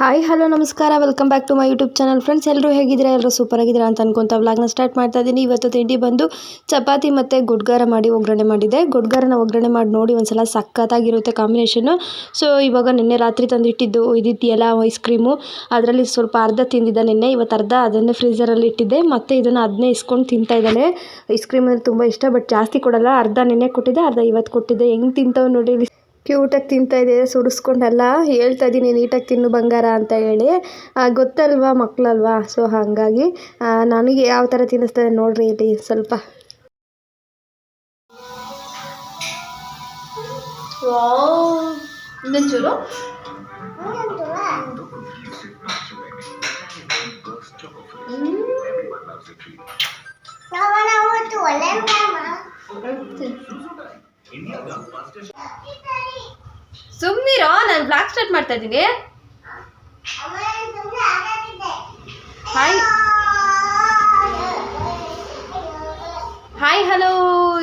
Hi hello ನಮಸ್ಕಾರ. Welcome back to my YouTube channel friends ಎಲ್ಲರೂ ಹೇಗಿದ್ದೀರಾ? ಎಲ್ಲರೂ ಸೂಪರ್ ಆಗಿದ್ದೀರಾ ಅಂತ ಅನ್ಕೊಂತ ವ್ಲಾಗ್ನ ಸ್ಟಾರ್ಟ್ ಮಾಡ್ತಾ ಇದ್ದೀನಿ. ಇವತ್ತು ತಿಂಡಿ ಬಂದು ಚಪಾತಿ ಮತ್ತು ಗುಡ್ಗಾರ ಮಾಡಿ ಒಗ್ಗರಣೆ ಮಾಡಿದೆ ಗುಡ್ಗಾರನ ಒಗ್ಗರಣೆ ಮಾಡಿ ನೋಡಿ ಒಂದ್ಸಲ ಸಖತ್ತಾಗಿರುತ್ತೆ ಕಾಂಬಿನೇಷನ್ನು ಸೊ ಇವಾಗ ನಿನ್ನೆ ರಾತ್ರಿ ತಂದಿಟ್ಟಿದ್ದು ಇದಿದೆಯಲ್ಲ ಐಸ್ ಕ್ರೀಮು ಅದರಲ್ಲಿ ಸ್ವಲ್ಪ ಅರ್ಧ ತಿಂದಿದ್ದ ನಿನ್ನೆ. ಇವತ್ತು ಅರ್ಧ ಅದನ್ನೇ ಫ್ರೀಸರಲ್ಲಿ ಇಟ್ಟಿದ್ದೆ. ಮತ್ತು ಇದನ್ನು ಅದನ್ನೇ ಇಸ್ಕೊಂಡು ತಿಂತಾ ಇದ್ದಾನೆ ಐಸ್ ಕ್ರೀಮ್ ಅಂದರೆ ತುಂಬ ಇಷ್ಟ ಬಟ್ ಜಾಸ್ತಿ ಕೊಡಲ್ಲ. ಅರ್ಧ ನಿನ್ನೆ ಕೊಟ್ಟಿದ್ದೆ, ಅರ್ಧ ಇವತ್ತು ಕೊಟ್ಟಿದ್ದೆ. ಹೆಂಗೆ ತಿಂತಾವೆ ನೋಡಿ ಕ್ಯೂಟಾಗಿ ತಿಂತಾ ಇದೆ ಸುಡಿಸ್ಕೊಂಡಲ್ಲ ಹೇಳ್ತಾ ಇದ್ದೀನಿ ನೀಟಾಗಿ ತಿನ್ನು ಬಂಗಾರ ಅಂತ ಹೇಳಿ. ಗೊತ್ತಲ್ವಾ ಮಕ್ಕಳಲ್ವಾ? ಸೊ ಹಾಗಾಗಿ ನನಗೆ ಯಾವ ಥರ ತಿನ್ನಿಸ್ತಾರೆ ನೋಡ್ರಿ ಇಲ್ಲಿ ಸ್ವಲ್ಪ. ಇನ್ನೊಂಚೂರು. ಸುಮ್ಮನಿರೋ ನಾನು ಬ್ಲಾಕ್ ಸ್ಟಾರ್ಟ್ ಮಾಡ್ತಾ ಇದ್ದೀನಿ. ಹಾಯ್ ಹಾಯ್ ಹಲೋ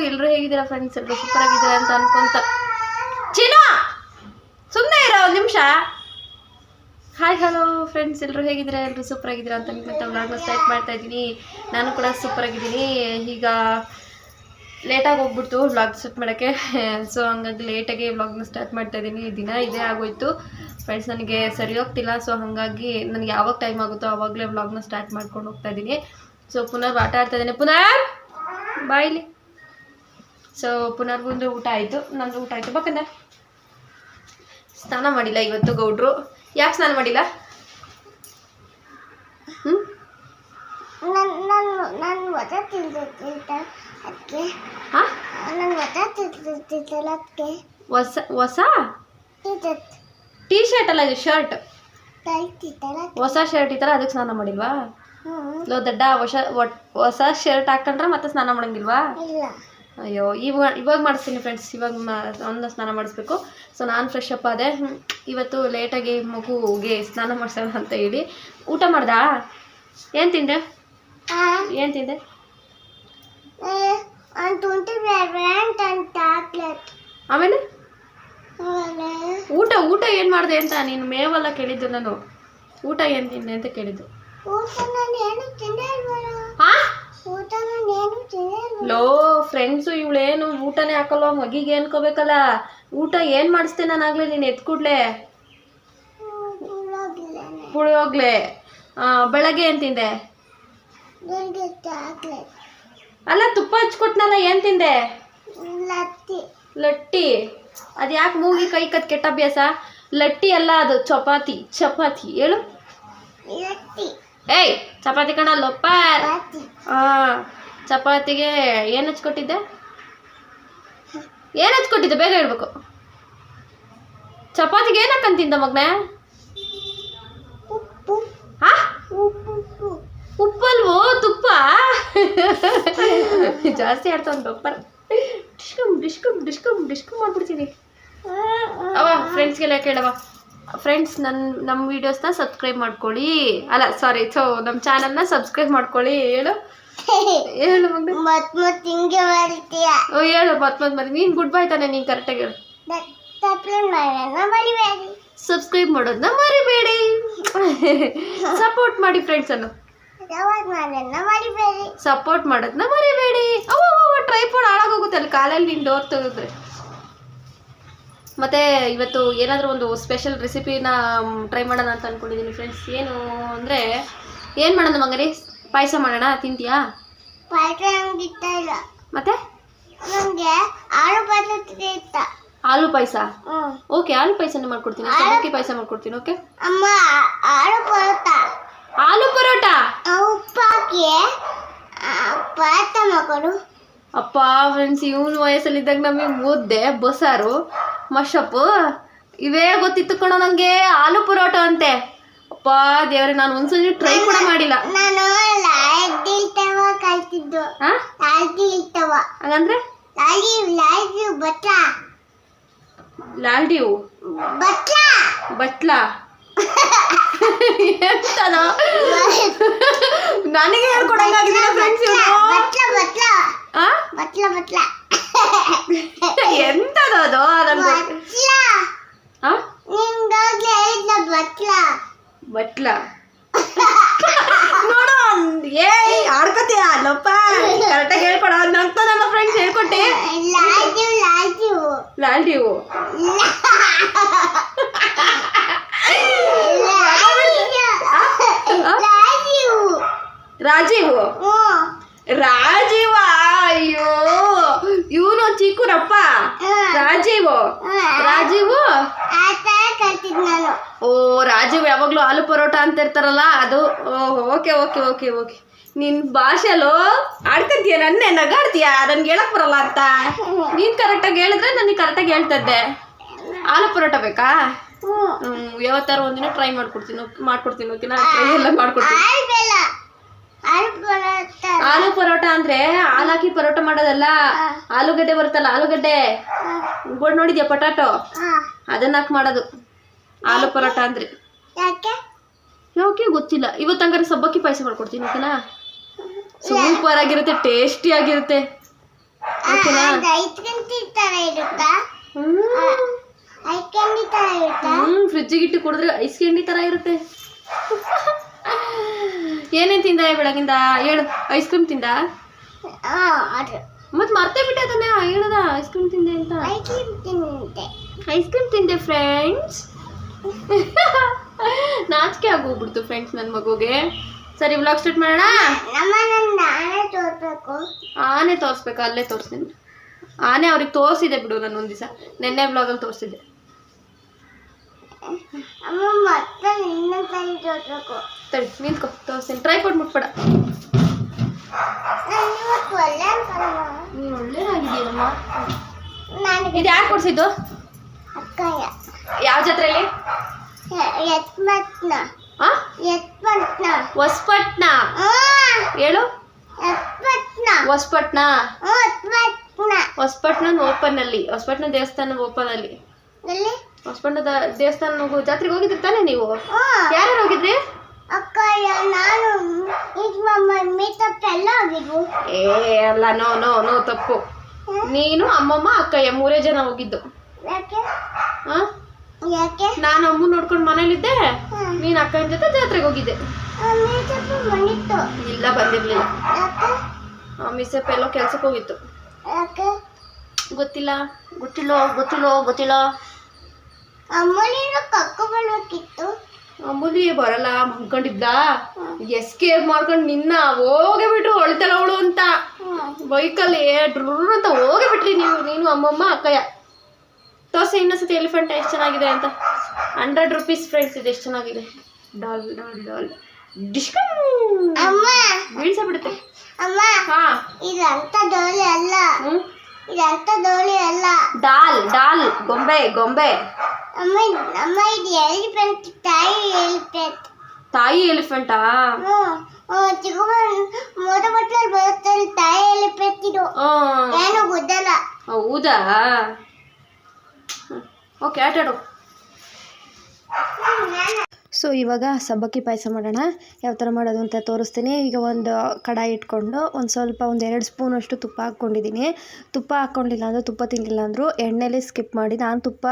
ಎಲ್ಲರೂ ಹೇಗಿದ್ದೀರಾ ಫ್ರೆಂಡ್ಸ್ ಎಲ್ಲರೂ ಸೂಪರ್ ಆಗಿದ್ದೀರಾ ಅಂತ ಅನ್ಕೊಂತ. ಚಿನ್ನ! ಸುಮ್ಮನೆ ಇರೋ, ಒಂದು ನಿಮಿಷ. ಹಾಯ್ ಹಲೋ ಫ್ರೆಂಡ್ಸ್ ಎಲ್ಲರೂ ಹೇಗಿದ್ದೀರಾ? ಎಲ್ಲರೂ ಸೂಪರ್ ಆಗಿದ್ದೀರಾ ಅಂತ ಅನ್ಕೊಂತ ವ್ಲಾಗ್ನ ಸ್ಟಾರ್ಟ್ ಮಾಡ್ತಾ ಇದ್ದೀನಿ. ನಾನು ಕೂಡ ಸೂಪರ್ ಆಗಿದ್ದೀನಿ ಈಗ ಲೇಟಾಗಿ ಹೋಗ್ಬಿಡ್ತು ವ್ಲಾಗ್ ಸ್ಟಾರ್ಟ್ ಮಾಡೋಕ್ಕೆ. ಸೊ ಹಂಗಾಗಿ ಲೇಟಾಗಿ ವ್ಲಾಗ್ನ ಸ್ಟಾರ್ಟ್ ಮಾಡ್ತಾ ಇದ್ದೀನಿ ದಿನ ಇದೇ ಆಗೋಯ್ತು. ಫ್ರೆಂಡ್ಸ್ ನನಗೆ ಸರಿ ಹೋಗ್ತಿಲ್ಲ. ಸೊ ಹಾಗಾಗಿ ನನಗೆ ಯಾವಾಗ ಟೈಮ್ ಆಗುತ್ತೋ ಆವಾಗಲೇ ವ್ಲಾಗ್ನ ಸ್ಟಾರ್ಟ್ ಮಾಡ್ಕೊಂಡು ಹೋಗ್ತಾ ಇದ್ದೀನಿ ಸೊ ಪುನರ್ ಆಟ ಆಡ್ತಾ ಇದ್ದೀನಿ ಪುನರ್! ಬಾಯ್ಲಿ ಸೊ ಪುನರ್ ಬಂದು ಊಟ ಆಯಿತು. ನಂದು ಊಟ ಆಯಿತು. ಬೇಕಂದ್ರೆ ಸ್ನಾನ ಮಾಡಿಲ್ಲ ಇವತ್ತು ಗೌಡ್ರು. ಯಾಕೆ ಸ್ನಾನ ಮಾಡಿಲ್ಲ? ಹ್ಞೂ ನಾನು ಒಟ ತಿಂದಿದ್ದ ಅದಕ್ಕೆ ಹಾಂ? ನಾನು ತಿಂದಿದ್ದಲ್ಲ ಅದಕ್ಕೆ ಹೊಸ ಹೊಸ? ತಿಂದದ್ದು ಟೀ ಶರ್ಟ್ ಅಲ್ಲ ಇದು ಶರ್ಟ್. ಕಲ್ತಿದ್ದಲ್ಲ ಹೊಸ ಶರ್ಟ್ ಇತ್ತಲ್ಲ ಅದಕ್ಕೆ ಸ್ನಾನ ಮಾಡಿಲ್ವಾ? ಹ್ಞೂ ಲೋ ದಡ್ಡ ಹೊಸ ಹೊಸ ಶರ್ಟ್ ಹಾಕೊಂಡ್ರೆ ಮತ್ತೆ ಸ್ನಾನ ಮಾಡಂಗಿಲ್ವಾ? ಇಲ್ಲ. ಅಯ್ಯೋ ಇವಾಗ ಇವಾಗ ಮಾಡಿಸ್ತೀನಿ ಫ್ರೆಂಡ್ಸ್ ಇವಾಗ ಒಂದು ಸ್ನಾನ ಮಾಡಿಸ್ಬೇಕು. ಸೊ ನಾನು ಫ್ರೆಶ್ ಅಪ್ ಆದೆ. ಇವತ್ತು ಲೇಟಾಗಿ ಮಗುಗೆ ಸ್ನಾನ ಮಾಡಿಸೋಣ ಅಂತ ಹೇಳಿ. ಊಟ ಮಾಡ್ದಾ? ಏನು ತಿಂದೆ? ಏನು ತಿಂದೆ? ಆಮೇಲೆ? ಊಟ ಊಟ ಏನು ಮಾಡಿದೆ ಅಂತ ನೀನು ಮೇವೆಲ್ಲ ಕೇಳಿದ್ದು ನಾನು. ಊಟ ಏನು ತಿಂದೆ ಅಂತ ಕೇಳಿದ್ದು. ನಾನು ನಾನು ಲೋ ಫ್ರೆಂಡ್ಸು ಇವಳೇನು ಊಟನೇ ಹಾಕಲ್ವ ಮಗಿಗೆ ಏನ್ಕೋಬೇಕಲ್ಲ. ಊಟ ಏನು ಮಾಡಿಸ್ದೆ ನಾನಾಗಲೇ ನೀನು ಎತ್ಕೂಡ್ಲೆ ಪುಳಿಯೋಗ್ಲೆ ಬೆಳಗ್ಗೆ ಏನು ತಿಂದೆ? ಅಲ್ಲ ತುಪ್ಪ ಹಚ್ಕೊಟ್ನಲ್ಲ ಏನು ತಿಂದೆ? ಲಟ್ಟಿ. ಅದು ಯಾಕೆ ಮೂಗಿ ಕೈ ಕತ್ ಕೆಟ್ಟ ಅಭ್ಯಾಸ? ಲಟ್ಟಿ ಅಲ್ಲ ಅದು ಚಪಾತಿ. ಚಪಾತಿ. ಹೇಳು. ಏಯ್ ಚಪಾತಿ ಕಣ ಲೊಪ್ಪ ಆ ಚಪಾತಿಗೆ ಏನು ಹಚ್ಕೊಟ್ಟಿದ್ದೆ? ಏನು ಹಚ್ಕೊಟ್ಟಿದ್ದೆ? ಬೇಗ ಹೇಳ್ಬೇಕು. ಚಪಾತಿಗೆ ಏನಕ್ಕಂತಿಂದ ಮಗ್ನೆ? ಉಪ್ಪು. ಹಾ? ಉಪ್ಪಲ್ವೋ ತುಪ್ಪ? ಜಾಸ್ತಿ ಆಡ್ತಾ ಒಂದು ಬಪ್ಪರ್ ಡಿಸ್ಕಮ್ ಡಿಸ್ಕಮ್ ಡಿಸ್ಕಮ್ ಡಿಸ್ಕಮ್ ಮಾಡ್ಬಿಡ್ತೀನಿ. ಅವ ಫ್ರೆಂಡ್ಸ್ಗೆಲ್ಲ ಕೇಳವ ಫ್ರೆಂಡ್ಸ್ ನನ್ನ ನಮ್ಮ ವೀಡಿಯೋಸ್ನ ಸಬ್ಸ್ಕ್ರೈಬ್ ಮಾಡ್ಕೊಳ್ಳಿ. ಅಲ್ಲ ಸಾರಿ ಸೊ ನಮ್ಮ ಚಾನಲ್ನ ಸಬ್ಸ್ಕ್ರೈಬ್ ಮಾಡ್ಕೊಳ್ಳಿ. ಹೇಳು. ಹೇಳು ಮಗ ಮತ್ ಮತ್ ಹಿಂಗೆ ಮಾಡ್ತೀಯ ಓ ಹೇಳು ಮತ್ ಮತ್ ಮರಿ. ನೀನು ಗುಡ್ ಬೈ ತಾನೆ ನೀನು ಕರೆಕ್ಟಾಗಿ ಹೇಳು. ಸಬ್ಸ್ಕ್ರೈಬ್ ಮಾಡೋದನ್ನ ಮರಿಬೇಡಿ. ಸಪೋರ್ಟ್ ಮಾಡಿ ಫ್ರೆಂಡ್ಸನ್ನು ಸಪೋರ್ಟ್ ಮಾಡೋದನ್ನ ಮರಿಬೇಡಿ. ಟ್ರೈ ಟ್ರೈಪೋಡ್ ಹಾಳಾಗೋಗುತ್ತೆ ಅಲ್ಲಿ ಕಾಲಲ್ಲಿ ನೀನು ಡೋರ್ ತೆಗೆದ್ರೆ. ಮತ್ತೆ ಇವತ್ತು ಏನಾದರೂ ಒಂದು ಸ್ಪೆಷಲ್ ರೆಸಿಪಿನ ಟ್ರೈ ಮಾಡೋಣ ಅಂತ ಅಂದ್ಕೊಂಡಿದ್ದೀನಿ ಫ್ರೆಂಡ್ಸ್ ಏನು ಅಂದರೆ ಏನು ಮಾಡೋಣ ಮಂಗರಿ? ಪಾಯಸ ಮಾಡೋಣ ತಿಂತೀಯಾ? ಮತ್ತೆ? ಆಲೂ ಪಾಯಸ ಹ್ಞೂ ಓಕೆ ಆಲೂ ಪಾಯಸನೇ ಮಾಡ್ಕೊಡ್ತೀನಿ. ಸಬ್ಬಕ್ಕಿ ಪಾಯಸ ಮಾಡ್ಕೊಡ್ತೀನಿ ಓಕೆ ಅಮ್ಮ ಪರೋಟ. ಆಲೂ ಪರೋಟ? ಉಪ್ಪು ಹಾಕಿ ಪರೋಟ ಮಕ್ಕಳು ಅಪ್ಪ ಫ್ರೆಂಡ್ಸ್ ಇವ್ನು ವಯಸ್ಸಲ್ಲಿ ಇದ್ದಾಗ ನಮಗೆ ಮುದ್ದೆ ಬಸಾರು ಮಶಪ್ಪು ಇವೇ ಗೊತ್ತಿತ್ತು ಕಣೋ ನಂಗೆ ಆಲೂ ಪರೋಟ ಅಂತೆ. ಅಪ್ಪ ದೇವ್ರೆ ನಾನು ಒಂದ್ಸಲ ಟ್ರೈ ಕೂಡ ಮಾಡಿಲ್ಲ. ನಾನು ಲಾಡಿ ಇಲ್ತವ ಕಲ್ತಿದ್ದು. ಹಾ ಲಾಡಿ ಇಲ್ತವ ಹಂಗಂದ್ರೆ? ಲಾಡಿ ಲಾಡಿ ಬಟ್ಲ. ಲಾಲ್ಡಿವು ಬಟ್ಲ. ಬಟ್ಲ? ಎಂತದೋ ನನಗೆ ಹೇಳ್ಕೊಡಂಗಾಗಿದ್ದೀರ ಫ್ರೆಂಡ್ಸ್ ಇವನು ಎಂತದೋ ಅದು? ನಂಗೆ ಬಟ್ಲ. ನೋಡು ಏ ಆಡ್ಕತೀಯ? ಅಲ್ಲಪ್ಪ ಕರೆಕ್ಟಾಗಿ ಹೇಳ್ಕೊಡ. ನಂತ ನನ್ನ ಫ್ರೆಂಡ್ಸ್ ಹೇಳ್ಕೊಟ್ಟೆ. ಲಾಲ್ಡಿವು ಲಾಜು ರಾಜೀವ್. ರಾಜೀವ, ಅಯ್ಯೋ. ಇವನು ಚಿಕ್ಕನಪ್ಪ. ರಾಜೀವ್. ರಾಜೀವ್. ಓ, ರಾಜೀವ್ ಯಾವಾಗಲೂ ಆಲೂ ಪರೋಟ ಅಂತ ಇರ್ತಾರಲ್ಲ, ಅದು. Okay okay okay okay. ನಿನ್ ಭಾಷೆಲೋ ಆಡ್ಕಂತೀಯ ನನ್ನೇ? ನಗಾಡ್ತೀಯ? ನನ್ಗೆ ಹೇಳಕ್ ಬರಲ್ಲ ಅಂತ. ನೀನ್ ಕರೆಕ್ಟಾಗಿ ಹೇಳಿದ್ರೆ ನನಗೆ ಕರೆಕ್ಟಾಗಿ ಹೇಳ್ತದ್ದೆ. ಆಲೂ ಪರೋಟ ಬೇಕಾ? ಯಾವತ್ತಾರ ಒಂದಿನ ಟ್ರೈ ಮಾಡ್ಕೊಡ್ತೀನಿ ಮಾಡ್ಕೊಡ್ತೀನಿ ಓಕೆನಾ ಟ್ರೈ ಎಲ್ಲ ಮಾಡ್ಕೊಡ್ತೀನಿ. ಆಲೂ ಪರೋಟ ಅಂದ್ರೆ ಹಾಲ್ ಹಾಕಿ ಪರೋಟ ಮಾಡೋದಲ್ಲ? ಆಲೂಗಡ್ಡೆ ಬರುತ್ತಲ್ಲ ಆಲೂಗಡ್ಡೆ? ಗೋಡ್ ನೋಡಿದ್ಯಾ ಪೊಟಾಟೊ ಅದನ್ನ ಹಾಕಿ ಮಾಡೋದು. ಆಲೂ ಪರೋಟ ಅಂದ್ರೆ. ಯಾಕೆ? ಯಾಕೆ ಗೊತ್ತಿಲ್ಲ. ಇವತ್ತು ಹಂಗಾರೆ ಸಬ್ಬಕ್ಕಿ ಪಾಯಸ ಮಾಡ್ಕೊಡ್ತೀನಿ ಓಕೆನಾ ಸೂಪರ್ ಆಗಿರುತ್ತೆ ಟೇಸ್ಟಿ ಆಗಿರುತ್ತೆ. ಓಕೆನಾ ಅದು ಐದು ಗಂಟೆ ಥರ ಇರುತ್ತಾ? ಹ್ಮ್ ಐದು ಗಂಟೆ ಥರ ಇರುತ್ತಾ ಹ್ಮ್ ಫ್ರಿಜ್ಜಿಗೆ ಇಟ್ಟು ಕುಡಿದ್ರೆ ಐಸ್ ಕ್ಯಾಂಡಿ ತರ ಇರುತ್ತೆ. ಏನೇನ್ ತಿಂದ ಬೆಳಗಿಂದ? ಹೇಳು ಐಸ್ ಕ್ರೀಮ್ ತಿಂದ? ಮತ್ ಮರ್ತೇ ಬಿಟ್ಟೆ ಅದನ್ನ ಹೇಳದ ಐಸ್ ಕ್ರೀಮ್ ತಿಂದೆ ಅಂತ. ಐಸ್ ಕ್ರೀಮ್ ತಿಂದೆ. ಫ್ರೆಂಡ್ಸ್ ನಾಚಿಕೆ ಆಗೋಗ್ಬಿಡ್ತು ಫ್ರೆಂಡ್ಸ್ ನನ್ನ ಮಗುಗೆ. ಸರಿ ವ್ಲಾಗ್ ಸ್ಟಾರ್ಟ್ ಮಾಡೋಣ? ಆನೆ ತೋರಿಸ್ಬೇಕು ಅಲ್ಲೇ ತೋರಿಸ್ತೀನಿ. ಆನೆ ಅವ್ರಿಗೆ ತೋರಿಸಿದೆ ಬಿಡು ನಾನು ಒಂದು ದಿವಸ. ನಿನ್ನೆ ಬ್ಲಾಗಲ್ಲಿ ತೋರಿಸಿದೆ. ತಡಿ ನಿಂತ್ಕೊ ತೋರಿಸ್ತೀನಿ. ಟ್ರೈ ಕೊಟ್ಟು ಮುಟ್ಬೇಡ. ನಾನು ಒಳ್ಳೇದಾಗಿದ್ದೀರಮ್ಮ ಇದು ಯಾರು ಕೊಡಿಸಿದ್ದು? ಯಾವ ಜಾತ್ರೆಯಲ್ಲಿ ಹೊಸ್ಪಟ್ನ. ಹೇಳು. ಹೊಸ್ಪಟ್ನ. ಹೊಸ್ಪಟ್ನ ಓಪನ್ ಅಲ್ಲಿ ಹೊಸಪಟ್ಟಣ ದೇವಸ್ಥಾನ ಓಪನ್ ಅಲ್ಲಿ ಹೊಸಪಟ್ಟಣದ ದೇವಸ್ಥಾನ ಜಾತ್ರೆಗೆ ಹೋಗಿದ್ರಿ ತಾನೇ ನೀವು? ಯಾರ್ಯಾರು ಹೋಗಿದ್ರಿ? ಅಕ್ಕಯ್ಯ ನಾನು ಎಲ್ಲ ಹೋಗಿದ್ವು. ಏ ಅಲ್ಲ ನೋ ನೋ ನೋ ತಪ್ಪು. ನೀನು ಅಮ್ಮಮ್ಮ ಅಕ್ಕಯ್ಯ ಮೂರೇ ಜನ ಹೋಗಿದ್ದು. ಯಾಕೆ? ಆ? ಯಾಕೆ? ನಾನು ಅಮ್ಮ ನೋಡ್ಕೊಂಡು ಮನೇಲಿದ್ದೆ. ನೀನ್ ಅಕ್ಕನ ಜೊತೆ ಜಾತ್ರೆಗೆ ಹೋಗಿದ್ದೆ. ಇಲ್ಲ ಬಂದಿರ್ಲಿಲ್ಲ. ಯಾಕೆ? ಮಿಸ್ಸಪ್ಪ ಎಲ್ಲೋ ಕೆಲ್ಸಕ್ಕೆ ಹೋಗಿತ್ತು. ಗೊತ್ತಿಲ್ಲ. ಗೊತ್ತಿಲ್ಲ ಗೊತ್ತಿಲ್ಲ ಗೊತ್ತಿಲ್ಲ. ಅಮ್ಮಲಿ ಬರಲ್ಲ ಮನ್ಕೊಂಡಿದ್ದ ಎಸ್ಕೇಪ್ ಮಾಡ್ಕೊಂಡು ನಿನ್ನ ಹೋಗೇ ಬಿಟ್ರು ಹೊಳಿತಾಳ ಅವಳು ಅಂತ. ಬೈಕಲ್ಲಿ ಡ್ರೂರ್ ಅಂತ ಹೋಗೇ ಬಿಟ್ರಿ ನೀವು ನೀನು ಅಮ್ಮಮ್ಮ ಅಕ್ಕಯ್ಯ. ತೋರ್ಸಿ ಇನ್ನೊಂದ್ಸತಿ ಎಲಿಫೆಂಟ್ ಎಷ್ಟು ಚೆನ್ನಾಗಿದೆ ಅಂತ. ಹಂಡ್ರೆಡ್ ರುಪೀಸ್ ಫ್ರೆಂಡ್ಸ್ ಇದೆ ಎಷ್ಟು ಚೆನ್ನಾಗಿದೆ. ಡಾಲ್ ಡಾಲ್ ಡಾಲ್. ಅಮ್ಮ. ಬೀಳ್ಸ ಬಿಡುತ್ತೆ. ಅಮ್ಮ ಹಾ ಇದಂತ ಡೋಲಿ ಅಲ್ಲ ಹ್ಮ್ ಇದಂತ ಡೋಲಿ ಅಲ್ಲ ಡಾಲ್ ಡಾಲ್ ಗೊಂಬೆ ಗೊಂಬೆ ಅಮ್ಮ ಇದ್- ಅಮ್ಮ ಇದು ಎಲಿಫೆಂಟ್ ತಾಯಿ ಎಲಿಫೆಂಟ್ ತಾಯಿ ಎಲಿಫೆಂಟಾ ಹ್ಮ್ ಚಿಕ್ಕ ಮೋದ ಬಟ್ಲಲ್ಲಿ ಬರುತ್ತೆ ತಾಯಿ ಎಲಿಫೆಂಟ್ ಇದು ಹ್ಮ್ ಏನು ಗೊತ್ತಲ್ಲ ಹೌದಾ ಓಕೆ ಆಟಾಡು ಸೊ ಇವಾಗ ಸಬ್ಬಕ್ಕಿ ಪಾಯಸ ಮಾಡೋಣ. ಯಾವ ಥರ ಮಾಡೋದು ಅಂತ ತೋರಿಸ್ತೀನಿ. ಈಗ ಒಂದು ಕಡಾಯಿ ಇಟ್ಕೊಂಡು ಒಂದು ಸ್ವಲ್ಪ ಒಂದು ಎರಡು ಸ್ಪೂನಷ್ಟು ತುಪ್ಪ ಹಾಕ್ಕೊಂಡಿದ್ದೀನಿ. ತುಪ್ಪ ಹಾಕ್ಕೊಂಡಿಲ್ಲ ಅಂದರೆ ತುಪ್ಪ ತಿನ್ನಲಿಲ್ಲ ಅಂದರೂ ಎಣ್ಣೆಲೇ ಸ್ಕಿಪ್ ಮಾಡಿ ನಾನು ತುಪ್ಪ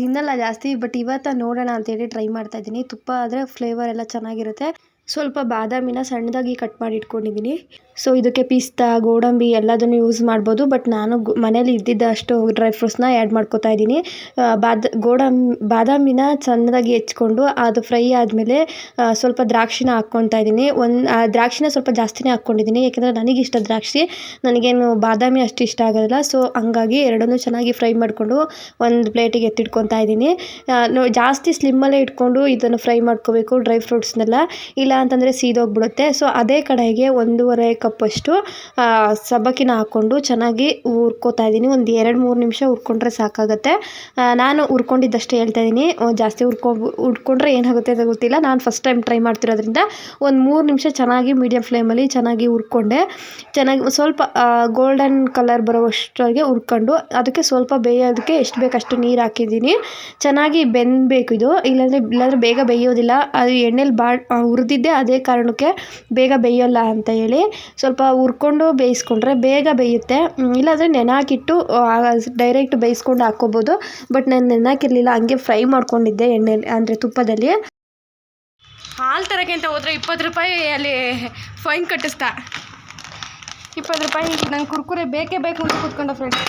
ತಿನ್ನಲ್ಲ ಜಾಸ್ತಿ ಬಟ್ ಇವತ್ತು ನೋಡೋಣ ಅಂತೇಳಿ ಟ್ರೈ ಮಾಡ್ತಾಯಿದ್ದೀನಿ ತುಪ್ಪ ಆದರೆ ಫ್ಲೇವರ್ ಎಲ್ಲ ಚೆನ್ನಾಗಿರುತ್ತೆ. ಸ್ವಲ್ಪ ಬಾದಾಮಿನ ಸಣ್ಣದಾಗಿ ಕಟ್ ಮಾಡಿ ಇಟ್ಕೊಂಡಿದ್ದೀನಿ. ಸೊ ಇದಕ್ಕೆ ಪಿಸ್ತಾ, ಗೋಡಂಬಿ ಎಲ್ಲದನ್ನು ಯೂಸ್ ಮಾಡ್ಬೋದು. ಬಟ್ ನಾನು ಗು- ಮನೇಲಿ ಇದ್ದಿದ್ದಷ್ಟು ಡ್ರೈ ಫ್ರೂಟ್ಸ್ನ ಆ್ಯಡ್ ಮಾಡ್ಕೋತಾ ಇದ್ದೀನಿ. ಬಾದ್ ಗೋಡಂಬಿ ಬಾದಾಮಿನ ಸಣ್ಣದಾಗಿ ಹೆಚ್ಕೊಂಡು ಅದು ಫ್ರೈ ಆದಮೇಲೆ ಸ್ವಲ್ಪ ದ್ರಾಕ್ಷಿನ ಹಾಕ್ಕೊತಾ ಇದ್ದೀನಿ. ಒಂದು, ಆ, ದ್ರಾಕ್ಷಿನ ಸ್ವಲ್ಪ ಜಾಸ್ತಿನೇ ಹಾಕ್ಕೊಂಡಿದ್ದೀನಿ. ಯಾಕೆಂದರೆ ನನಗಿಷ್ಟ ದ್ರಾಕ್ಷಿ. ನನಗೇನು ಬಾದಾಮಿ ಅಷ್ಟು ಇಷ್ಟ ಆಗೋದಿಲ್ಲ. ಸೊ ಹಂಗಾಗಿ ಎರಡನ್ನೂ ಚೆನ್ನಾಗಿ ಫ್ರೈ ಮಾಡಿಕೊಂಡು ಒಂದು ಪ್ಲೇಟಿಗೆ ಎತ್ತಿಟ್ಕೊತಾ ಇದ್ದೀನಿ. ಜಾಸ್ತಿ ಸ್ಲಿಮ್ಮಲ್ಲೇ ಇಟ್ಕೊಂಡು ಇದನ್ನು ಫ್ರೈ ಮಾಡ್ಕೋಬೇಕು ಡ್ರೈ ಫ್ರೂಟ್ಸ್ನೆಲ್ಲ ಇಲ್ಲ ಅಂತಂದರೆ ಸೀದೋಗ್ಬಿಡುತ್ತೆ. ಸೊ ಅದೇ ಕಡೆಗೆ ಒಂದೂವರೆ ಕಪ್ಪಷ್ಟು ಸಬ್ಬಕ್ಕಿನ ಹಾಕ್ಕೊಂಡು ಚೆನ್ನಾಗಿ ಹುರ್ಕೋತಾ ಇದ್ದೀನಿ. ಒಂದು ಎರಡು ಮೂರು ನಿಮಿಷ ಹುರ್ಕೊಂಡ್ರೆ ಸಾಕಾಗುತ್ತೆ. ನಾನು ಹುರ್ಕೊಂಡಿದ್ದಷ್ಟೇ ಹೇಳ್ತಾ ಇದ್ದೀನಿ. ಜಾಸ್ತಿ ಹುರ್ಕೊ, ಹುರ್ಕೊಂಡ್ರೆ ಏನಾಗುತ್ತೆ ಅಂತ ಗೊತ್ತಿಲ್ಲ. ನಾನು ಫಸ್ಟ್ ಟೈಮ್ ಟ್ರೈ ಮಾಡ್ತಿರೋದ್ರಿಂದ ಒಂದು ಮೂರು ನಿಮಿಷ ಚೆನ್ನಾಗಿ ಮೀಡಿಯಮ್ ಫ್ಲೇಮಲ್ಲಿ ಚೆನ್ನಾಗಿ ಹುರ್ಕೊಂಡೆ. ಚೆನ್ನಾಗಿ ಸ್ವಲ್ಪ ಗೋಲ್ಡನ್ ಕಲರ್ ಬರೋವಷ್ಟರಿಗೆ ಹುರ್ಕೊಂಡು ಅದಕ್ಕೆ ಸ್ವಲ್ಪ ಬೇಯೋದಕ್ಕೆ ಎಷ್ಟು ಬೇಕಷ್ಟು ನೀರು ಹಾಕಿದ್ದೀನಿ. ಚೆನ್ನಾಗಿ ಬೆಂದಬೇಕು ಇದು. ಇಲ್ಲಾಂದರೆ ಇಲ್ಲಾಂದರೆ ಬೇಗ ಬೇಯೋದಿಲ್ಲ. ಅದು ಎಣ್ಣೆಲಿ ಬಾ ಹುರಿದಿದ್ದೆ ಅದೇ ಕಾರಣಕ್ಕೆ ಬೇಗ ಬೇಯೋಲ್ಲ ಅಂತ ಹೇಳಿ. ಸ್ವಲ್ಪ ಹುರ್ಕೊಂಡು ಬೇಯಿಸ್ಕೊಂಡ್ರೆ ಬೇಗ ಬೇಯುತ್ತೆ. ಇಲ್ಲಾಂದರೆ ನೆನೆ ಹಾಕಿಟ್ಟು ಡೈರೆಕ್ಟ್ ಬೇಯಿಸ್ಕೊಂಡು ಹಾಕ್ಕೋಬೋದು. ಬಟ್ ನಾನು ನೆನೆ ಹಾಕಿರಲಿಲ್ಲ ಹಂಗೆ ಫ್ರೈ ಮಾಡ್ಕೊಂಡಿದ್ದೆ ಎಣ್ಣೆಲಿ, ಅಂದರೆ ತುಪ್ಪದಲ್ಲಿ ಹಾಲು ತರಕ್ಕೆ ಅಂತ ಹೋದರೆ ಇಪ್ಪತ್ತು ರೂಪಾಯಿ ಅಲ್ಲಿ ಫೈನ್ ಕಟ್ಟಿಸ್ತಾ. ಇಪ್ಪತ್ತು ರೂಪಾಯಿ ನಂಗೆ ಕುರ್ಕುರೆ ಬೇಕೇ ಬೇಕು ಅಂತ ಕೂತ್ಕೊಂಡ ಫ್ರೆಂಡ್ಸ್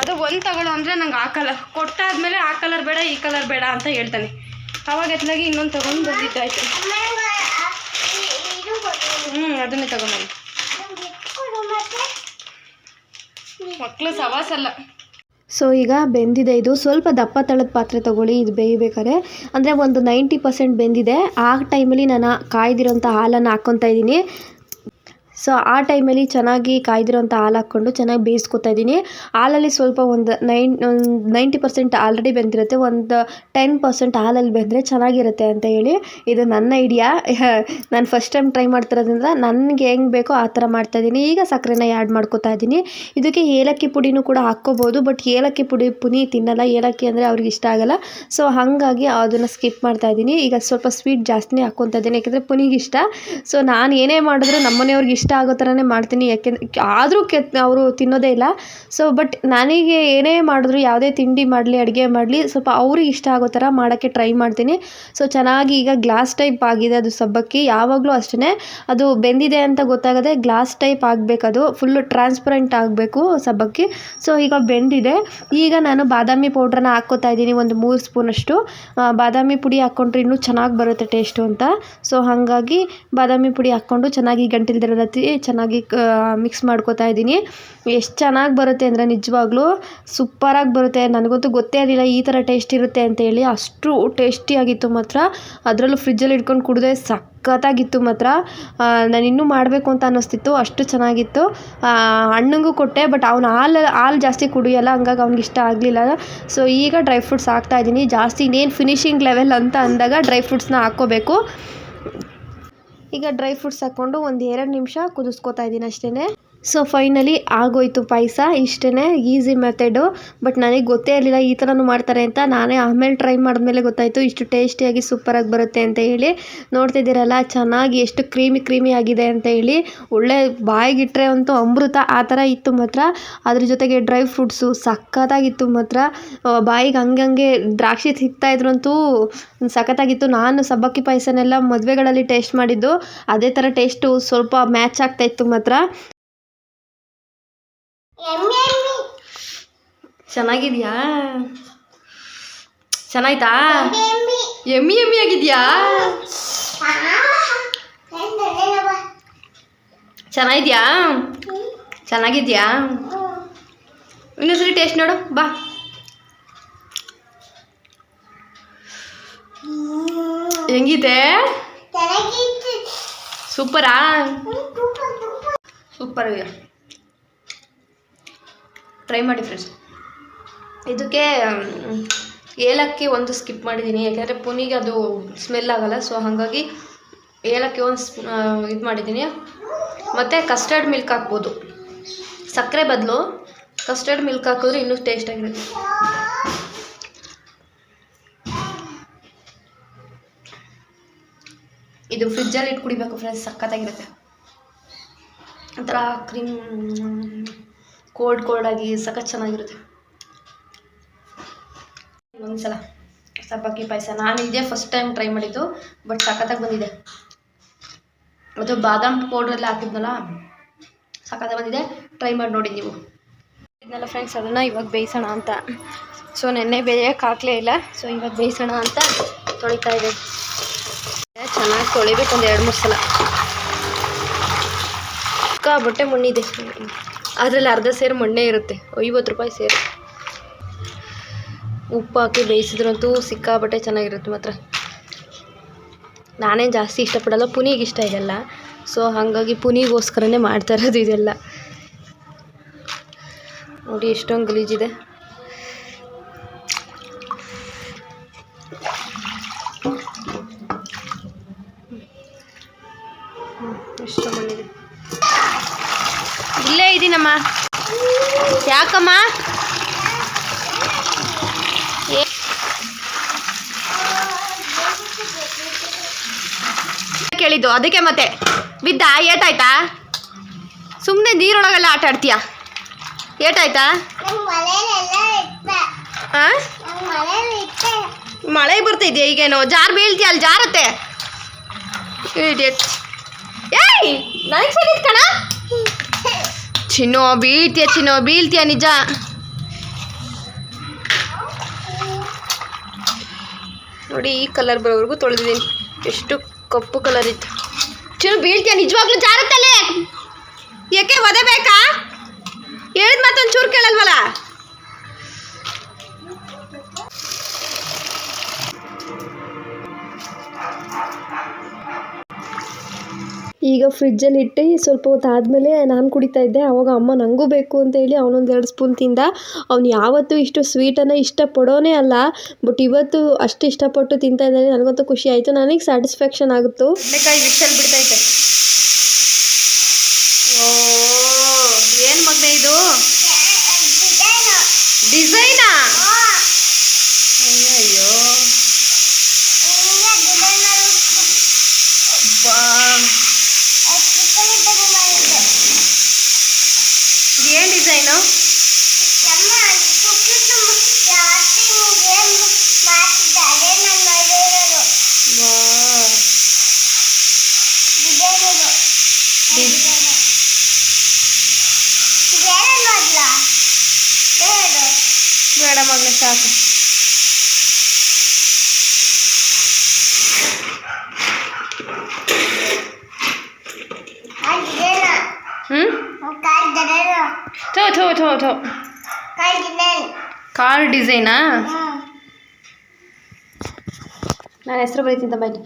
ಅದು ಒಂದು ತಗೊಳ್ಳೋ ಅಂದರೆ ನಂಗೆ ಆ ಕಲರ್ ಕೊಟ್ಟಾದ್ಮೇಲೆ ಆ ಕಲರ್ ಬೇಡ, ಈ ಕಲರ್ ಬೇಡ ಅಂತ ಹೇಳ್ತಾನೆ. ಅವಾಗ ಎತ್ತಲಾಗಿ ಇನ್ನೊಂದು ತೊಗೊಂಡು ಬಂದಿದ್ದಾಯ್ತು. ಹ್ಞೂ ಅದನ್ನೇ ಮತ್ತೆ. ಮಕ್ಕಳು ಸವಾಸಲ್ಲ. ಸೊ ಈಗ ಬೆಂದಿದೆ ಇದು. ಸ್ವಲ್ಪ ದಪ್ಪ ತಳದ ಪಾತ್ರೆ ತೊಗೊಳ್ಳಿ. ಇದು ಬೇಯಬೇಕಾದ್ರೆ. ಅಂದರೆ ಒಂದು ನೈಂಟಿ ಪರ್ಸೆಂಟ್ ಬೆಂದಿದೆ. ಆ ಟೈಮಲ್ಲಿ ನಾನು ಕಾಯ್ದಿರೋಂಥ ಹಾಲನ್ನು ಹಾಕ್ಕೊತಾ ಇದ್ದೀನಿ. ಸೊ ಆ ಟೈಮಲ್ಲಿ ಚೆನ್ನಾಗಿ ಕಾಯ್ದಿರೋಂಥ ಹಾಲು ಹಾಕ್ಕೊಂಡು ಚೆನ್ನಾಗಿ ಬೇಯಿಸ್ಕೊತಾ ಇದ್ದೀನಿ. ಹಾಲಲ್ಲಿ ಸ್ವಲ್ಪ ಒಂದು ನೈನ್ ನೈಂಟಿ ಪರ್ಸೆಂಟ್ ಆಲ್ರೆಡಿ ಬೆಂದಿರುತ್ತೆ, ಒಂದು ಟೆನ್ ಪರ್ಸೆಂಟ್ ಹಾಲಲ್ಲಿ ಬೆಂದರೆ ಚೆನ್ನಾಗಿರುತ್ತೆ ಅಂತ ಹೇಳಿ ಇದು ನನ್ನ ಐಡಿಯಾ. ನಾನು ಫಸ್ಟ್ ಟೈಮ್ ಟ್ರೈ ಮಾಡ್ತಿರೋದ್ರಿಂದ ನನಗೆ ಹೆಂಗೆ ಬೇಕೋ ಆ ಥರ ಮಾಡ್ತಾಯಿದ್ದೀನಿ ಈಗ ಸಕ್ಕರೆನ ಆ್ಯಡ್ ಮಾಡ್ಕೊತಾ ಇದ್ದೀನಿ. ಇದಕ್ಕೆ ಏಲಕ್ಕಿ ಪುಡಿನೂ ಕೂಡ ಹಾಕ್ಕೋಬೋದು ಬಟ್ ಏಲಕ್ಕಿ ಪುಡಿ, ಪುನಿ ತಿನ್ನಲ್ಲ. ಏಲಕ್ಕಿ ಅಂದರೆ ಅವ್ರಿಗೆ ಇಷ್ಟ ಆಗಲ್ಲ. ಸೊ ಹಾಗಾಗಿ ಅದನ್ನು ಸ್ಕಿಪ್ ಮಾಡ್ತಾ ಇದ್ದೀನಿ. ಈಗ ಸ್ವಲ್ಪ ಸ್ವೀಟ್ ಜಾಸ್ತಿನೇ ಹಾಕ್ಕೊತಾ ಇದ್ದೀನಿ, ಯಾಕೆಂದರೆ ಪುನಿಗೆ ಇಷ್ಟ ಸೊ ನಾನು ಏನೇ ಮಾಡಿದ್ರು ನಮ್ಮನೆಯವ್ರಿಗೆ ಇಷ್ಟ ಆಗೋ ಥರನೇ ಮಾಡ್ತೀನಿ. ಯಾಕೆಂದ್ರೆ ಆದರೂ ಕೆತ್, ಅವರು ತಿನ್ನೋದೇ ಇಲ್ಲ. ಸೊ ಬಟ್ ನನಗೆ ಏನೇ ಮಾಡಿದ್ರು ಯಾವುದೇ ತಿಂಡಿ ಮಾಡಲಿ, ಅಡುಗೆ ಮಾಡಲಿ, ಸ್ವಲ್ಪ ಅವ್ರಿಗೆ ಇಷ್ಟ ಆಗೋ ಥರ ಮಾಡೋಕ್ಕೆ ಟ್ರೈ ಮಾಡ್ತೀನಿ. ಸೊ ಚೆನ್ನಾಗಿ ಈಗ ಗ್ಲಾಸ್ ಟೈಪ್ ಆಗಿದೆ ಅದು ಸಬ್ಬಕ್ಕಿ. ಯಾವಾಗಲೂ ಅಷ್ಟೇ ಅದು ಬೆಂದಿದೆ ಅಂತ ಗೊತ್ತಾಗದೆ ಗ್ಲಾಸ್ ಟೈಪ್ ಆಗಬೇಕು ಅದು ಫುಲ್ಲು ಟ್ರಾನ್ಸ್ಪರೆಂಟ್ ಆಗಬೇಕು ಸಬ್ಬಕ್ಕಿ. ಸೊ ಈಗ ಬೆಂದಿದೆ. ಈಗ ನಾನು ಬಾದಾಮಿ ಪೌಡ್ರನ್ನ ಹಾಕ್ಕೋತಾ ಇದ್ದೀನಿ ಒಂದು ಮೂರು ಸ್ಪೂನಷ್ಟು. ಬಾದಾಮಿ ಪುಡಿ ಹಾಕ್ಕೊಂಡ್ರೆ ಇನ್ನೂ ಚೆನ್ನಾಗಿ ಬರುತ್ತೆ ಟೇಸ್ಟು ಅಂತ. ಸೊ ಹಾಗಾಗಿ ಬಾದಾಮಿ ಪುಡಿ ಹಾಕ್ಕೊಂಡು ಚೆನ್ನಾಗಿ ಗಂಟಿಲ್ದಿರೋ ರೀತಿ ಚೆನ್ನಾಗಿ ಮಿಕ್ಸ್ ಮಾಡ್ಕೋತಾ ಇದ್ದೀನಿ. ಎಷ್ಟು ಚೆನ್ನಾಗಿ ಬರುತ್ತೆ ಅಂದರೆ ನಿಜವಾಗ್ಲೂ ಸೂಪರಾಗಿ ಬರುತ್ತೆ. ನನಗಂತೂ ಗೊತ್ತೇ ಇರಲಿಲ್ಲ ಈ ಥರ ಟೇಸ್ಟ್ ಇರುತ್ತೆ ಅಂತ ಹೇಳಿ. ಅಷ್ಟು ಟೇಸ್ಟಿಯಾಗಿತ್ತು ಮಾತ್ರ. ಅದರಲ್ಲೂ ಫ್ರಿಜ್ಜಲ್ಲಿ ಇಟ್ಕೊಂಡು ಕುಡಿದ್ರೆ ಸಖತ್ತಾಗಿತ್ತು ಮಾತ್ರ. ನಾನು ಇನ್ನೂ ಮಾಡಬೇಕು ಅಂತ ಅನ್ನಿಸ್ತಿತ್ತು. ಅಷ್ಟು ಚೆನ್ನಾಗಿತ್ತು. ಅಣ್ಣಂಗೂ ಕೊಟ್ಟೆ ಬಟ್ ಅವನು ಹಾಲು ಹಾಲು ಜಾಸ್ತಿ ಕುಡಿಯಲ್ಲ, ಹಂಗಾಗಿ ಅವ್ನಿಗೆ ಇಷ್ಟ ಆಗಲಿಲ್ಲ. ಸೊ ಈಗ ಡ್ರೈ ಫ್ರೂಟ್ಸ್ ಹಾಕ್ತಾ ಇದ್ದೀನಿ. ಜಾಸ್ತಿ ಇನ್ನೇನು ಫಿನಿಶಿಂಗ್ ಲೆವೆಲ್ ಅಂತ ಅಂದಾಗ ಡ್ರೈ ಫ್ರೂಟ್ಸ್ನ ಹಾಕ್ಕೋಬೇಕು. ಈಗ ಡ್ರೈ ಫ್ರೂಟ್ಸ್ ಹಾಕ್ಕೊಂಡು ಒಂದು ಎರಡು ನಿಮಿಷ ಕುದಿಸ್ಕೊತಾ ಇದ್ದೀನಿ ಅಷ್ಟೇ ಸೊ ಫೈನಲಿ ಆಗೋಯ್ತು ಪಾಯಸ ಇಷ್ಟೇ ಈಸಿ ಮೆಥಡು ಬಟ್ ನನಗೆ ಗೊತ್ತೇ ಇರಲಿಲ್ಲ ಈ ಥರನೂ ಮಾಡ್ತಾರೆ ಅಂತ. ನಾನೇ ಆಮೇಲೆ ಟ್ರೈ ಮಾಡಿದ್ಮೇಲೆ ಗೊತ್ತಾಯಿತು ಇಷ್ಟು ಟೇಸ್ಟಿಯಾಗಿ ಸೂಪರಾಗಿ ಬರುತ್ತೆ ಅಂತ ಹೇಳಿ. ನೋಡ್ತಿದ್ದೀರಲ್ಲ, ಚೆನ್ನಾಗಿ ಎಷ್ಟು ಕ್ರೀಮಿ ಕ್ರೀಮಿ ಆಗಿದೆ ಅಂತ ಹೇಳಿ. ಒಳ್ಳೆ ಬಾಯಿಗಿಟ್ರೆ ಅಂತೂ ಅಮೃತ ಆ ಥರ ಇತ್ತು ಮಾತ್ರ. ಅದ್ರ ಜೊತೆಗೆ ಡ್ರೈ ಫ್ರೂಟ್ಸು ಸಖತ್ತಾಗಿತ್ತು ಮಾತ್ರ. ಬಾಯಿಗೆ ಹಂಗಂಗೆ ದ್ರಾಕ್ಷಿ ಸಿಗ್ತಾಯಿದ್ರಂತೂ ಸಖತ್ತಾಗಿತ್ತು. ನಾನು ಸಬ್ಬಕ್ಕಿ ಪಾಯಸನೆಲ್ಲ ಮದುವೆಗಳಲ್ಲಿ ಟೇಸ್ಟ್ ಮಾಡಿದ್ದು. ಅದೇ ಥರ ಟೇಸ್ಟು ಸ್ವಲ್ಪ ಮ್ಯಾಚ್ ಆಗ್ತಾಯಿತ್ತು ಮಾತ್ರ. ಚೆನ್ನಾಗಿದ್ಯಾ? ಚೆನ್ನಾಯ್ತಾ? ಎಮ್ಮೆ. ಎಮ್ಮಿ. ಆಗಿದ್ಯಾ? ಚೆನ್ನಾಗಿದ್ಯಾ? ಚೆನ್ನಾಗಿದ್ಯಾ? ಇನ್ನೊಂದು ಇನ್ನೊಂದ್ಸರಿ ಟೇಸ್ಟ್ ನೋಡು ಬಾ. ಹೆಂಗಿದೆ? ಸೂಪರ್. ಸೂಪರ್ ಇದೆ ಟ್ರೈ ಮಾಡಿ ಫ್ರೆಂಡ್ಸ್ ಇದಕ್ಕೆ ಏಲಕ್ಕಿ ಒಂದು ಸ್ಕಿಪ್ ಮಾಡಿದ್ದೀನಿ ಯಾಕೆಂದರೆ ಪುನಿಗೆ ಅದು ಸ್ಮೆಲ್ ಆಗೋಲ್ಲ ಸೊ ಹಾಗಾಗಿ ಏಲಕ್ಕಿ ಒಂದು ಇದು ಮಾಡಿದ್ದೀನಿ ಮತ್ತು ಕಸ್ಟರ್ಡ್ ಮಿಲ್ಕ್ ಹಾಕ್ಬೋದು. ಸಕ್ಕರೆ ಬದಲು ಕಸ್ಟರ್ಡ್ ಮಿಲ್ಕ್ ಹಾಕಿದ್ರೆ ಇನ್ನೂ ಟೇಸ್ಟಾಗಿರುತ್ತೆ ಇದು ಫ್ರಿಜ್ಜಲ್ಲಿ ಇಟ್ಟು ಕುಡಿಬೇಕು ಫ್ರೆಂಡ್ಸ್ ಸಕ್ಕತ್ತಾಗಿರುತ್ತೆ ಒಂಥರ ಕ್ರೀಮ್ ಕೋಲ್ಡ್ ಕೋಲ್ಡ್ ಆಗಿ ಸಖತ್ ಚೆನ್ನಾಗಿರುತ್ತೆ. ಒಂದ್ಸಲ ಸಬ್ಬಕ್ಕಿ ಪಾಯಸ. ನಾನು ಇದೇ ಫಸ್ಟ್ ಟೈಮ್ ಟ್ರೈ ಮಾಡಿದ್ದು ಬಟ್ ಸಖತ್ತಾಗಿ ಬಂದಿದೆ. ಅದು ಬಾದಾಮ್ ಪೌಡ್ರೆಲ್ಲ ಹಾಕಿದ್ನಲ್ಲ, ಸಖತ್ತಾಗಿ ಬಂದಿದೆ. ಟ್ರೈ ಮಾಡಿ ನೋಡಿ ನೀವು. ಇದನ್ನೆಲ್ಲ ಫ್ರೆಂಡ್ಸ್ ಅದನ್ನು ಇವಾಗ ಬೇಯಿಸೋಣ ಅಂತ. ಸೊ ನೆನ್ನೆ ಬೇಯಕ್ಕೆ ಹಾಕಲೇ ಇಲ್ಲ. ಸೊ ಇವಾಗ ಬೇಯಿಸೋಣ ಅಂತ ತೊಳಿತಾ ಇದೆ. ಚೆನ್ನಾಗಿ ತೊಳಿಬೇಕು ಒಂದು ಎರಡು ಮೂರು ಸಲ. ಸಿಕ್ಕಾಬಟ್ಟೆ ಮಣ್ಣಿದೆ. ಅದರಲ್ಲಿ ಅರ್ಧ ಸೇರು ಮಣ್ಣೇ ಇರುತ್ತೆ. ಐವತ್ತು ರೂಪಾಯಿ ಸೇರು. ಉಪ್ಪು ಹಾಕಿ ಬೇಯಿಸಿದ್ರಂತೂ ಸಿಕ್ಕಾಬಟ್ಟೆ ಚೆನ್ನಾಗಿರುತ್ತೆ ಮಾತ್ರ. ನಾನೇನು ಜಾಸ್ತಿ ಇಷ್ಟಪಡಲ್ಲ, ಪುನಿಗೆ ಇಷ್ಟ ಇದೆಲ್ಲ. ಸೊ, ಹಾಗಾಗಿ ಪುನಿಗೋಸ್ಕರನೇ ಮಾಡ್ತಾ ಇರೋದು ಇದೆಲ್ಲ. ನೋಡಿ, ಎಷ್ಟೊಂದು ಗಲೀಜಿದೆ ಇದ್ದೀನಮ್ಮ ಯಾಕಮ್ಮ? ಕೇಳಿದ್ದು, ಅದಕ್ಕೆ ಮತ್ತೆ. ಬಿದ್ದ? ಏಟಾಯ್ತಾ? ಸುಮ್ಮನೆ ನೀರೊಳಗೆಲ್ಲ ಆಟ ಆಡ್ತೀಯ? ಏಟಾಯ್ತಾ. ಮಳೆ ಬರ್ತಿದ್ಯಾ ಈಗೇನು? ಜಾರ್ ಬೀಳ್ತೀಯ ಅಲ್ಲಿ? ಜಾರತ್ತೆ? ಏಯ್! ನನಗೆ ಸಿಗಿತ್ ಕಣ? ಚಿನ್ನೋ ಬೀಳ್ತೀಯ ಚಿನ್ನೋ ಬೀಳ್ತೀಯ ನಿಜ? ನೋಡಿ, ಈ ಕಲರ್ ಬರೋವರೆಗೂ ತೊಳೆದಿದ್ದೀನಿ. ಎಷ್ಟು ಕಪ್ಪು ಕಲರ್ ಇತ್ತು. ಚಿನ್ನ ಬೀಳ್ತೀಯ ನಿಜವಾಗ್ಲೂ ಜಾರತ್ತಲ್ಲೇ ಯಾಕೆ ಒದೆ ಬೇಕಾ? ಹೇಳಿದ ಮತ್ತೊಂದು ಚೂರು ಕೇಳಲ್ವಲ್ಲ? ಈಗ ಫ್ರಿಜ್ಜಲ್ಲಿ ಇಟ್ಟು, ಸ್ವಲ್ಪ ಹೊತ್ತು ಆದಮೇಲೆ ನಾನು ಕುಡಿತಾ ಇದ್ದೆ. ಆವಾಗ ಅಮ್ಮ ನನಗೂ ಬೇಕು ಅಂತ ಹೇಳಿ ಅವನೊಂದು ಎರಡು ಸ್ಪೂನ್ ತಿಂದ. ಅವ್ನು ಯಾವತ್ತೂ ಇಷ್ಟು ಸ್ವೀಟನ್ನು ಇಷ್ಟಪಡೋನೇ ಅಲ್ಲ ಬಟ್ ಇವತ್ತು ಅಷ್ಟು ಇಷ್ಟಪಟ್ಟು ತಿಂತಾ ಇದ್ದಾನೆ. ನನಗಂತೂ ಖುಷಿ ಆಯಿತು. ನನಗೆ ಸ್ಯಾಟಿಸ್ಫ್ಯಾಕ್ಷನ್ ಆಗಿತ್ತು. ಕೈ ಬಿಡ್ತೈತೆ ಓ ಏನು ಮಗ್ನೆ ಇದು ಡಿಸೈನಾ ಅಯ್ಯೋ ಬಾ ಏನು ಡಿಸೈನು ಮಗನೇ ಸಾಕು. ಥೋ ಥೋ ಥೋ ಥೋ. ಕಾರ್ ಡಿಸೈನಾ? ನಾನು ಹೆಸರು ಬರೀತೀನಿ ಬೈಲಿ.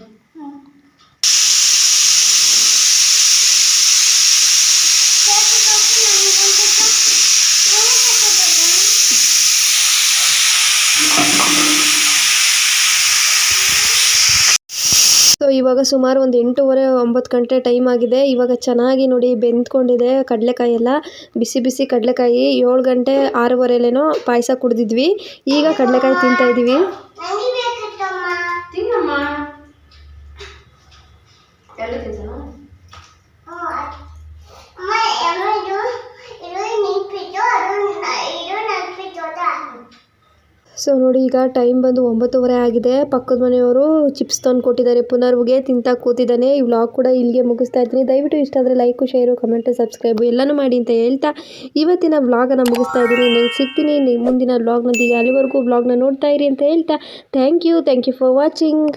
ಇವಾಗ ಸುಮಾರು ಒಂದು ಎಂಟೂವರೆ, ಒಂಬತ್ತು ಗಂಟೆ ಟೈಮ್ ಆಗಿದೆ. ಇವಾಗ ಚೆನ್ನಾಗಿ ನೋಡಿ ಬೆಂದ್ಕೊಂಡಿದೆ ಕಡಲೆಕಾಯಿ ಎಲ್ಲ. ಬಿಸಿ ಬಿಸಿ ಕಡಲೆಕಾಯಿ ಏಳು ಗಂಟೆ ಆರೂವರೆಲೇನೋ ಪಾಯಸ ಕುಡಿದಿದ್ವಿ. ಈಗ ಕಡಲೆಕಾಯಿ ತಿಂತಾ ಇದ್ದೀವಿ ಸೊ ನೋಡಿ, ಈಗ ಟೈಮ್ ಬಂದು ಒಂಬತ್ತುವರೆ ಆಗಿದೆ. ಪಕ್ಕದ ಮನೆಯವರು ಚಿಪ್ಸ್ ತಂದು ಕೊಟ್ಟಿದ್ದಾರೆ. ಪುನರ್ವಿಗೆ ತಿಂತಾ ಕೂತಿದ್ದಾನೆ. ಈ ವ್ಲಾಗ್ ಕೂಡ ಇಲ್ಲಿಗೆ ಮುಗಿಸ್ತಾ ಇದ್ದೀನಿ. ದಯವಿಟ್ಟು ಇಷ್ಟ ಆದರೆ ಲೈಕು ಶೇರು ಕಮೆಂಟು ಸಬ್ಸ್ಕ್ರೈಬು ಎಲ್ಲನೂ ಮಾಡಿ ಅಂತ ಹೇಳ್ತಾ ಇವತ್ತಿನ ವ್ಲಾಗನ್ನು ಮುಗಿಸ್ತಾ ಇದ್ದೀನಿ. ನೀವು ಸಿಗ್ತೀನಿ ಮುಂದಿನ ವ್ಲಾಗ್ನೊಂದಿಗೆ ಅಲ್ಲಿವರೆಗೂ ವ್ಲಾಗ್ನ ನೋಡ್ತಾ ಇರಿ ಅಂತ ಹೇಳ್ತಾ. Thank you thank you for watching